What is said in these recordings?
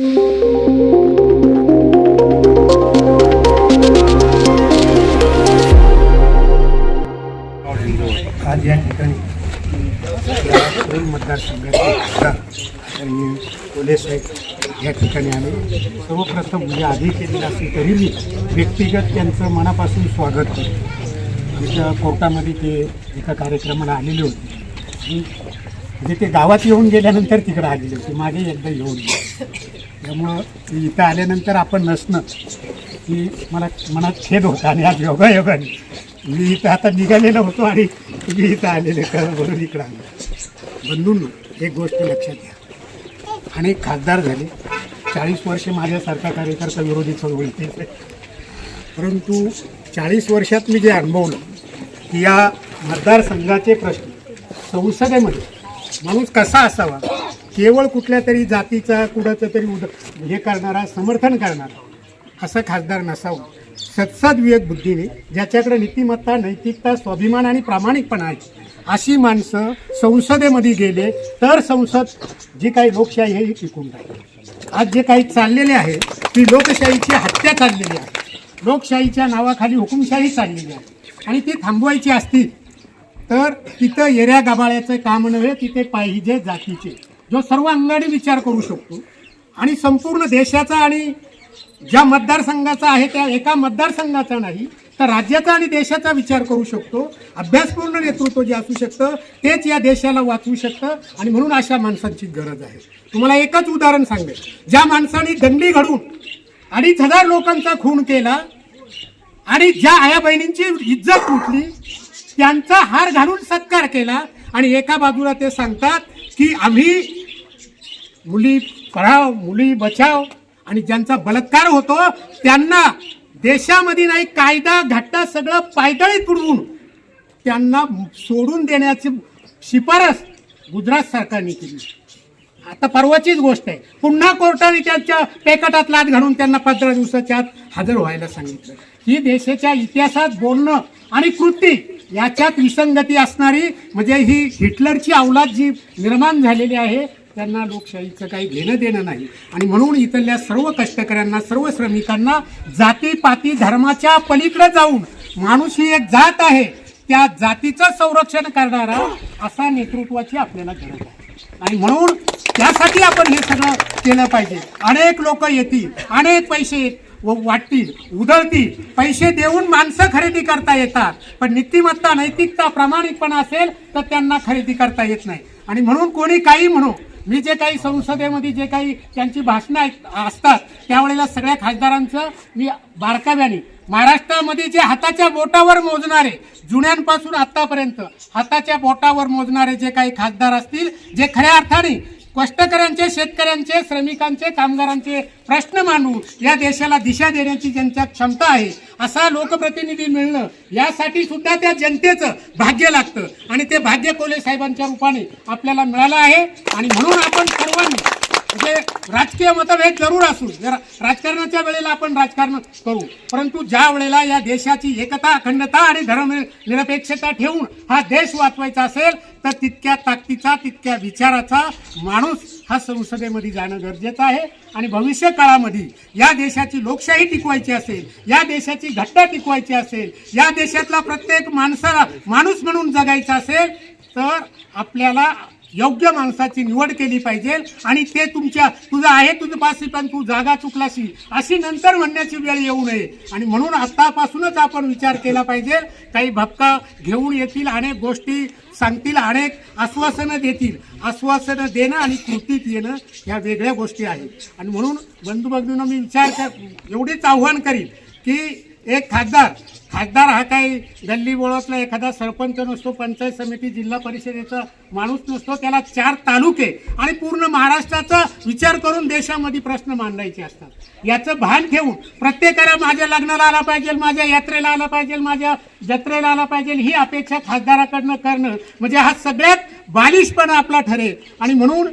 आज या ठिकाणी दोन मतदारसंघाचे आणि या ठिकाणी सर्वप्रथम म्हणजे आधी केलेलं असेल तरी मी व्यक्तिगत त्यांचं मनापासून स्वागत करतो. आमच्या कोर्टामध्ये ते एका कार्यक्रमाला आलेले होते. म्हणजे ते गावात येऊन गेल्यानंतर तिकडे आलेले होते. मागे एकदा येऊन गेले. त्यामुळं इथं आल्यानंतर आपण नसणं की मला मनात खेद होता आणि आज योगायोगाने. मी इथं आता निघालेलो होतो आणि मी इथं आलेले कळ बरोबर इकडं आलो. बंधूंनो एक गोष्ट लक्षात घ्या. अनेक खासदार झाले. चाळीस वर्षे माझ्यासारखा कार्यकर्ता विरोधी चळवळीत आहे परंतु चाळीस वर्षात मी जे अनुभवलं की या मतदारसंघाचे प्रश्न संसदेमध्ये माणूस कसा असावा केवळ कुठल्या तरी जातीचा कुणाचं तरी उद हे करणारा समर्थन करणारा असं खासदार नसावं. सत्सद्विवेक बुद्धीने ज्याच्याकडे नीतिमत्ता नैतिकता स्वाभिमान आणि प्रामाणिकपणा आहे अशी माणसं संसदेमध्ये गेले तर संसद जी काही लोकशाही आहे ही टिकून राहील. आज जे काही चाललेले आहे ती लोकशाहीची हत्या चाललेली आहे. लोकशाहीच्या नावाखाली हुकुमशाही चाललेली आहे. आणि ती थांबवायची असती तर तिथं येऱ्या गाबाळ्याचं काम नव्हे तिथे पाहिजे जातीचे. जो सर्व अंगाने विचार करू शकतो. आणि संपूर्ण देशाचा आणि ज्या मतदारसंघाचा आहे त्या एका मतदारसंघाचा नाही तर राज्याचा आणि देशाचा विचार करू शकतो. अभ्यासपूर्ण नेतृत्व जे असू शकतं तेच या देशाला वाचवू शकतं. आणि म्हणून अशा माणसांची गरज आहे. तुम्हाला एकच उदाहरण सांगेल ज्या माणसाने दंडी घडून अडीच हजार लोकांचा खून केला आणि ज्या आया बहिणींची इज्जत तुटली त्यांचा हार घालून सत्कार केला आणि एका बाजूला ते सांगतात की आम्ही मुली पढाव मुली बचाव आणि ज्यांचा बलात्कार होतो त्यांना देशामध्ये नाही कायदा घट्टा सगळं पायदळीत पुरवून त्यांना सोडून देण्याची शिफारस गुजरात सरकारने केली. आता परवाचीच गोष्ट आहे. पुन्हा कोर्टाने त्यांच्या पेकटात लाद घालून त्यांना पंधरा दिवसाच्या आत हजर व्हायला सांगितलं. ही देशाच्या इतिहासात बोलणं आणि कृती याच्यात विसंगती असणारी म्हणजे ही हिटलरची अवलाद जी निर्माण झालेली आहे त्यांना लोकशाहीचं काही घेणं देणं नाही. आणि म्हणून इथल्या सर्व कष्टकऱ्यांना सर्व श्रमिकांना जातीपाती धर्माच्या पलीकडे जाऊन माणूस ही एक जात आहे. त्या जातीचं संरक्षण करणारा असा नेतृत्वाची आपल्याला गरज आहे. आणि म्हणून त्यासाठी आपण हे सगळं केलं पाहिजे. अनेक लोक येतील अनेक पैसे व वाटतील उधळतील. पैसे देऊन माणसं खरेदी करता येतात. पण नीतिमत्ता नैतिकता प्रामाणिकपणा असेल तर त्यांना खरेदी करता येत नाही. आणि म्हणून कोणी काही म्हणू मी जे काही संसदेमध्ये जे काही त्यांची भाषणं असतात त्यावेळेला सगळ्या खासदारांचं मी बारकाव्याने महाराष्ट्रामध्ये जे हाताच्या बोटावर मोजणारे जुन्यांपासून आतापर्यंत हाताच्या बोटावर मोजणारे जे काही खासदार असतील जे खऱ्या अर्थाने कष्टकऱ्यांचे शेतकऱ्यांचे श्रमिकांचे कामगारांचे प्रश्न मांडू. या देशाला दिशा देण्याची ज्यांच्या क्षमता आहे असा लोकप्रतिनिधी मिळणं यासाठी सुद्धा त्या जनतेचं भाग्य लागतं. आणि ते भाग्य कोले साहेबांच्या रूपाने आपल्याला मिळालं आहे. आणि म्हणून आपण सर्वांनी म्हणजे राजकीय मतभेद जरूर असू जर राजकारणाच्या वेळेला आपण राजकारण करू. परंतु ज्या वेळेला या देशाची एकता अखंडता आणि धर्मनिरपेक्षता ठेवून हा देश वाचवायचा असेल तर तितक्या ताकदीचा तितक्या विचाराचा माणूस हा संसदेमध्ये जाणं गरजेचं आहे. आणि भविष्य काळामध्ये या देशाची लोकशाही टिकवायची असेल या देशाची घट्टा टिकवायची असेल या देशातला प्रत्येक माणसाला माणूस म्हणून जगायचा असेल तर आपल्याला योग्य माणसाची निवड केली पाहिजे आणि ते तुमच्या तुझं आहे तुझं पासी पण तू जागा चुकलाशी अशी नंतर म्हणण्याची वेळ येऊ नये. आणि म्हणून आत्तापासूनच आपण विचार केला पाहिजे काही भपका घेऊन येतील अनेक गोष्टी सांगतील अनेक आश्वासनं देतील. आश्वासनं देणं आणि कृतीत येणं ह्या वेगळ्या गोष्टी आहेत. आणि म्हणून बंधू बंधूंना मी विचार कर एवढीच आव्हान करीन की एक खासदार. खासदार हा काही गल्ली बोळातला एखादा सरपंच नसतो पंचायत समिती जिल्हा परिषदेचा माणूस नसतो त्याला चार तालुके आणि पूर्ण महाराष्ट्राचा विचार करून देशामध्ये प्रश्न मांडायचे असतात. याचं भान ठेवून प्रत्येकाला माझ्या लग्नाला आला पाहिजे माझ्या यात्रेला आला पाहिजे माझ्या जत्रेला आला पाहिजे ही अपेक्षा खासदाराकडनं करणं म्हणजे हा सगळ्यात बालिशपणा आपला ठरेल. आणि म्हणून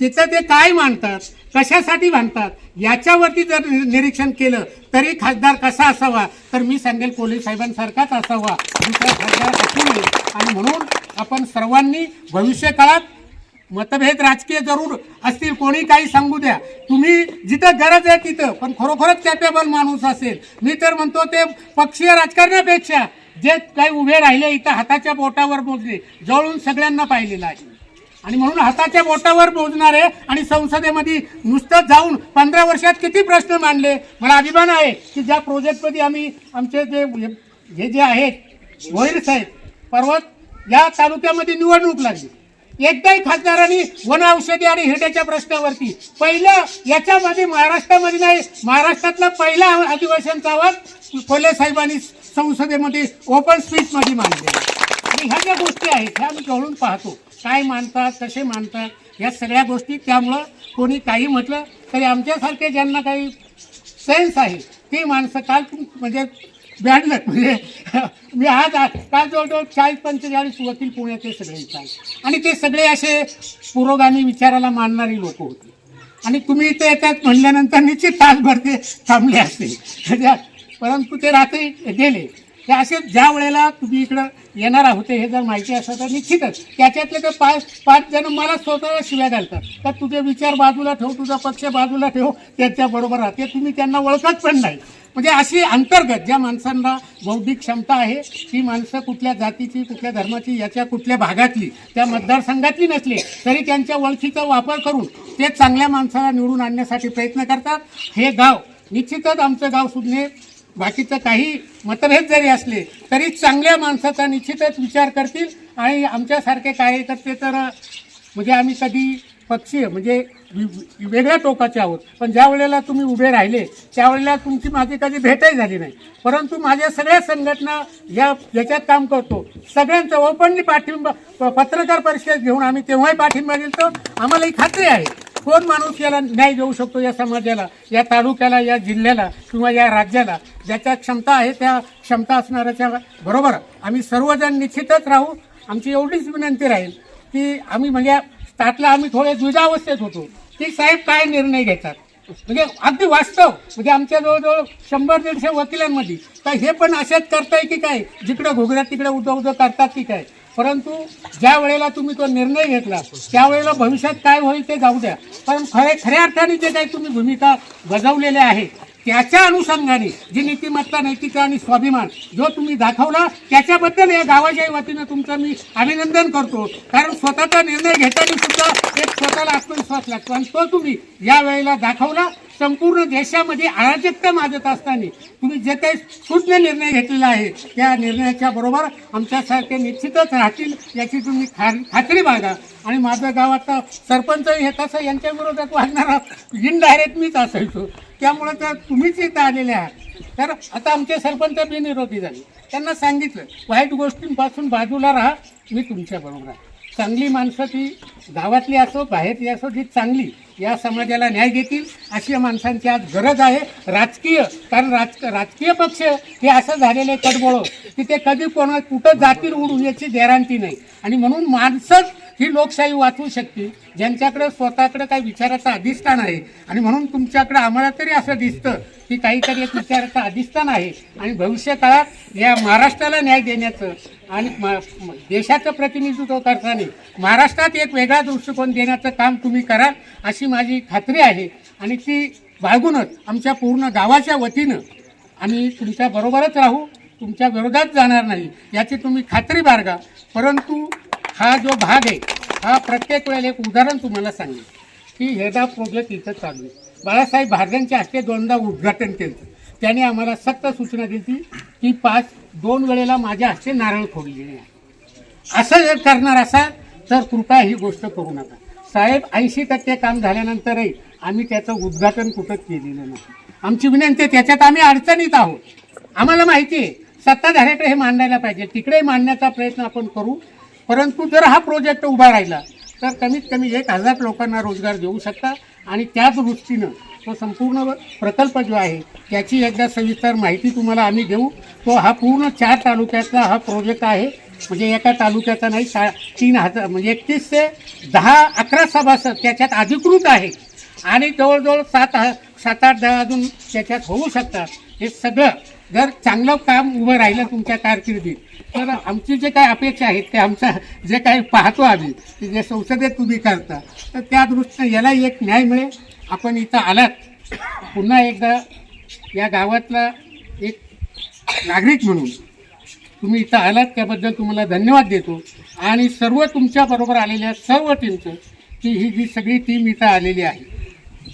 तिथं ते काय मानतात कशासाठी मानतात याच्यावरती जर निरीक्षण केलं तरी खासदार कसा असावा? तर मी सांगेल पोलीस साहेबांसारखाच असावा. दुसरा खासदार असू नये आणि म्हणून आपण सर्वांनी भविष्यकाळात मतभेद राजकीय जरूर असतील कोणी काही सांगू द्या. तुम्ही जिथं गरज आहे तिथं पण खरोखरच कॅपेबल माणूस असेल. मी तर म्हणतो ते पक्षीय राजकारणापेक्षा जे काही उभे राहिले इथं हाताच्या बोटावर मोजले जवळून सगळ्यांना पाहिलेलं आहे. आणि म्हणून हाताच्या बोटावर मोजणारे आणि संसदेमध्ये नुसतं जाऊन पंधरा वर्षात किती प्रश्न मांडले? मला अभिमान आहे की ज्या प्रोजेक्टमध्ये आम्ही आमचे जे हे जे आहेत वैर साहेब पर्वत या तालुक्यामध्ये निवडणूक लागली. एकदाही खासदारांनी वन औषधी आणि हिरड्याच्या प्रश्नावरती पहिलं याच्यामध्ये महाराष्ट्रामध्ये नाही महाराष्ट्रातला पहिला अधिवेशनचा आवाज कोल्हे साहेबांनी संसदेमध्ये ओपन स्पीचमध्ये मांडले आणि ह्या ज्या गोष्टी आहेत ह्या आम्ही जवळून पाहतो. काय मानतात कसे मानतात या सगळ्या गोष्टी त्यामुळं कोणी काही म्हटलं तरी आमच्यासारखे ज्यांना काही सेन्स आहे ती माणसं काल म्हणजे ब्याण्णव म्हणजे मी आज काल जवळजवळ चाळीस पंचेचाळीस वकील पुण्याचे सगळे इथं आणि ते सगळे असे पुरोगामी विचाराला मानणारी लोक होती. आणि तुम्ही इथे येतात म्हणल्यानंतर निश्चित तासभर ते थांबले असते परंतु ते रात्री गेले. हे असे ज्या वेळेला तुम्ही इकडं येणार आहोत हे जर माहिती असं तर निश्चितच. त्याच्यातले ते पाच पाच जण मला स्वतःला शिव्या घालतात. तर तुझे विचार बाजूला ठेव तुझा पक्ष बाजूला ठेव त्याच्याबरोबर राहते तुम्ही त्यांना ओळखत पण नाही. म्हणजे अशी अंतर्गत ज्या माणसांना बौद्धिक क्षमता आहे ती माणसं कुठल्या जातीची कुठल्या धर्माची याच्या कुठल्या भागातली त्या मतदारसंघातली नसली तरी त्यांच्या ओळखीचा वापर करून ते चांगल्या माणसाला निवडून आणण्यासाठी प्रयत्न करतात. हे गाव निश्चितच आमचं गाव सुधने बाकीचं काही मतभेद जरी असले तरी चांगल्या माणसाचा निश्चितच विचार करतील आणि आमच्यासारखे कार्यकर्ते तर म्हणजे आम्ही कधी पक्षीय म्हणजे वि- वेगळ्या टोकाचे आहोत. पण ज्या वेळेला तुम्ही उभे राहिले त्यावेळेला तुमची माझी कधी भेटही झाली नाही. परंतु माझ्या सगळ्या संघटना या याच्यात काम करतो. सगळ्यांचं ओपनली पाठिंबा प- पत्रकार परिषद घेऊन आम्ही तेव्हाही पाठिंबा दिलतो आम्हाला ही खात्री आहे. कोण माणूस याला न्याय देऊ शकतो या समाजाला या तालुक्याला या जिल्ह्याला किंवा या राज्याला? ज्याच्या क्षमता आहे त्या क्षमता असणाऱ्याच्या बरोबर. आम्ही सर्वजण निश्चितच राहू. आमची एवढीच विनंती राहील की आम्ही म्हणजे स्टार्टला आम्ही थोडे द्विधावस्थेत होतो. की साहेब काय निर्णय घेतात? म्हणजे अगदी वास्तव. म्हणजे आमच्या जवळजवळ शंभर दीडशे वकिलांमध्ये. तर हे पण अशाच करताय की काय? जिकडं घोगऱ्या तिकडे उदं उदं करतात की काय? परंतु ज्या वेळेला तुम्ही तो निर्णय घेतला त्यावेळेला भविष्यात काय होईल ते जाऊ द्या. पण खरे खऱ्या अर्थाने जे काही तुम्ही भूमिका बजावलेल्या आहे त्याच्या अनुषंगाने जी नीतिमत्ता नैतिकता आणि स्वाभिमान जो तुम्ही दाखवला त्याच्याबद्दल या गावाच्या वतीनं तुमचं मी अभिनंदन करतो. कारण स्वतःचा निर्णय घेताना सुद्धा एक स्वतःला आत्मविश्वास लागतो. आणि तो तुम्ही या वेळेला दाखवला संपूर्ण देशामध्ये अराजकता माजत असताना तुम्ही जे काही सूज्ञ निर्णय घेतलेला आहे त्या निर्णयाच्या बरोबर आमच्यासारखे निश्चितच राहतील याची तुम्ही खा खात्री बाळगा. आणि माझं गावाचा सरपंच हे कसं यांच्या विरोधात वाढणारा इनडायरेक्ट मीच असायचो. त्यामुळे तर तुम्हीच इथं आलेले आहात. तर आता आमचे सरपंच बिनविरोधी झाले. त्यांना सांगितलं वाईट गोष्टींपासून बाजूला राहा मी तुमच्याबरोबर आहे. चांगली माणसं ती गावातली असो बाहेरची असो जी चांगली या समाजाला न्याय देतील अशी या माणसांची आज गरज आहे. राजकीय कारण राज राजकीय पक्ष हे असं झालेलं आहे कडबोळं की ते कधी कोणा कुठं जातील उडून याची गॅरंटी नाही. आणि म्हणून माणसंच ही लोकशाही वाचवू शकते ज्यांच्याकडे स्वतःकडे काही विचाराचं अधिष्ठान आहे. आणि म्हणून तुमच्याकडे आम्हाला तरी असं दिसतं की काहीतरी एक विचाराचं अधिष्ठान आहे. आणि भविष्यकाळात या महाराष्ट्राला न्याय देण्याचं आणि देशाचं प्रतिनिधित्व करताना महाराष्ट्रात एक वेगळा दृष्टिकोन देण्याचं काम तुम्ही कराल अशी माझी खात्री आहे. आणि ती बाळगूनच आमच्या पूर्ण गावाच्या वतीनं आम्ही तुमच्या बरोबरच राहू तुमच्या विरोधात जाणार नाही याची तुम्ही खात्री बाळगा. परंतु हा जो भाग आहे हा प्रत्येक वेळेला एक उदाहरण तुम्हाला सांगेल की हेदा प्रोजेक्ट इथं चालू आहे. बाळासाहेब भारद्यांच्या हस्ते दोनदा उद्घाटन केलं. त्याने आम्हाला सक्त सूचना दिली की पाच दोन वेळेला माझ्या हस्ते नारळ फोडलेले आहे. असं जर करणार असाल तर कृपया ही गोष्ट करू नका. साहेब ऐंशी टक्के काम झाल्यानंतरही आम्ही त्याचं उद्घाटन कुठं केलेलं नाही. आमची विनंती आहे, त्याच्यात आम्ही अडचणीत आहोत. आम्हाला माहिती आहे सत्ताधाऱ्याकडे हे मांडायला पाहिजे तिकडे मांडण्याचा प्रयत्न आपण करू. परंतु जर हा प्रोजेक्ट उभा राहिला तर कमीत कमी एक हजार लोकांना रोजगार देऊ शकता आणि त्या दृष्टीनं तो संपूर्ण प्रकल्प जो आहे त्याची एकदा सविस्तर माहिती तुम्हाला आम्ही देऊ. तो हा पूर्ण चार तालुक्यातला हा प्रोजेक्ट आहे. म्हणजे एका तालुक्याचा नाही सा तीन हजार म्हणजे एकतीस ते दहा अकरा सभासद त्याच्यात अधिकृत आहे. आणि जवळजवळ सात सात आठ दहा अजून त्याच्यात होऊ शकतात. हे सगळं जर चांगलं काम उभं राहिलं तुमच्या कारकिर्दीत तर आमची जे काही अपेक्षा आहेत ते आमचा जे काही पाहतो आम्ही ते जे संसदेत तुम्ही करता तर त्या दृष्टीनं याला एक न्याय मिळेल. आपण इथं आलात. पुन्हा एकदा या गावातला एक नागरिक म्हणून तुम्ही इथं आलात त्याबद्दल तुम्हाला धन्यवाद देतो. आणि सर्व तुमच्याबरोबर आलेल्या सर्व टीमचं की ही जी सगळी टीम इथं आलेली आहे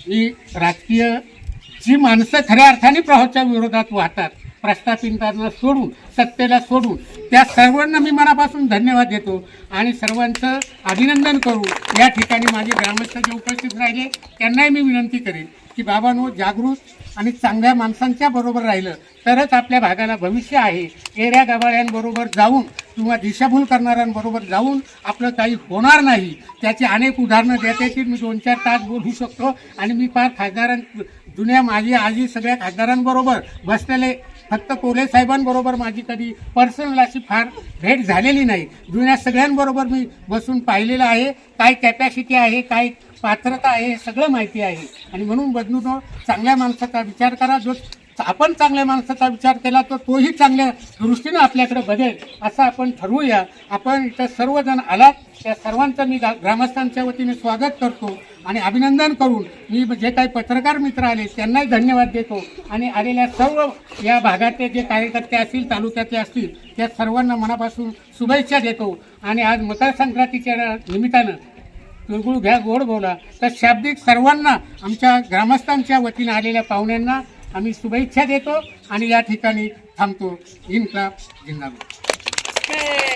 ही राजकीय जी माणसं खऱ्या अर्थाने प्रभावच्या विरोधात वाहतात प्रस्थापितांना सोडून सत्तेला सोडून त्या सर्वांना मी मनापासून धन्यवाद देतो. आणि सर्वांचं अभिनंदन करू. या ठिकाणी माझे ग्रामस्थ जे उपस्थित राहिले त्यांनाही मी विनंती करेन. की बाबांनो जागृत आणि चांगल्या माणसांच्या बरोबर राहिलं. तरच आपल्या भागाला भविष्य आहे. एऱ्या गबाळ्यांबरोबर जाऊन किंवा दिशाभूल करणाऱ्यांबरोबर जाऊन आपलं काही होणार नाही. त्याची अनेक उदाहरणं देते की मी दोन चार तास बोलू शकतो आणि मी फार खासदारां जुन्या माझी आजी सगळ्या खासदारांबरोबर बसलेले फक्त कोले साहेबांबरोबर माझी कधी पर्सनल अशी फार भेट झालेली नाही. जुन्या सगळ्यांबरोबर मी बसून पाहिलेलं आहे. काय कॅपॅसिटी आहे काय पात्रता आहे हे सगळं माहिती आहे. आणि म्हणून बदलून चांगल्या माणसाचा विचार करा. जो आपण चांगल्या माणसाचा विचार केला तर तोही चांगल्या दृष्टीनं आपल्याकडे बघेल असं आपण ठरवूया. आपण इथं सर्वजण आलात. त्या सर्वांचं मी गा- ग्रामस्थांच्या वतीने स्वागत करतो आणि अभिनंदन करून मी जे काही पत्रकार मित्र आले त्यांनाही धन्यवाद देतो. आणि आलेल्या सर्व या भागातले जे कार्यकर्ते असतील तालुक्यातले असतील त्या सर्वांना मनापासून शुभेच्छा देतो. आणि आज मकर संक्रांतीच्या निमित्तानं तिळगुळ घ्या गोड बोला तर शाब्दिक सर्वांना आमच्या ग्रामस्थांच्या वतीने आलेल्या पाहुण्यांना आम्ही शुभेच्छा देतो आणि या ठिकाणी थांबतो. इन्क्लाब जिंदाबाद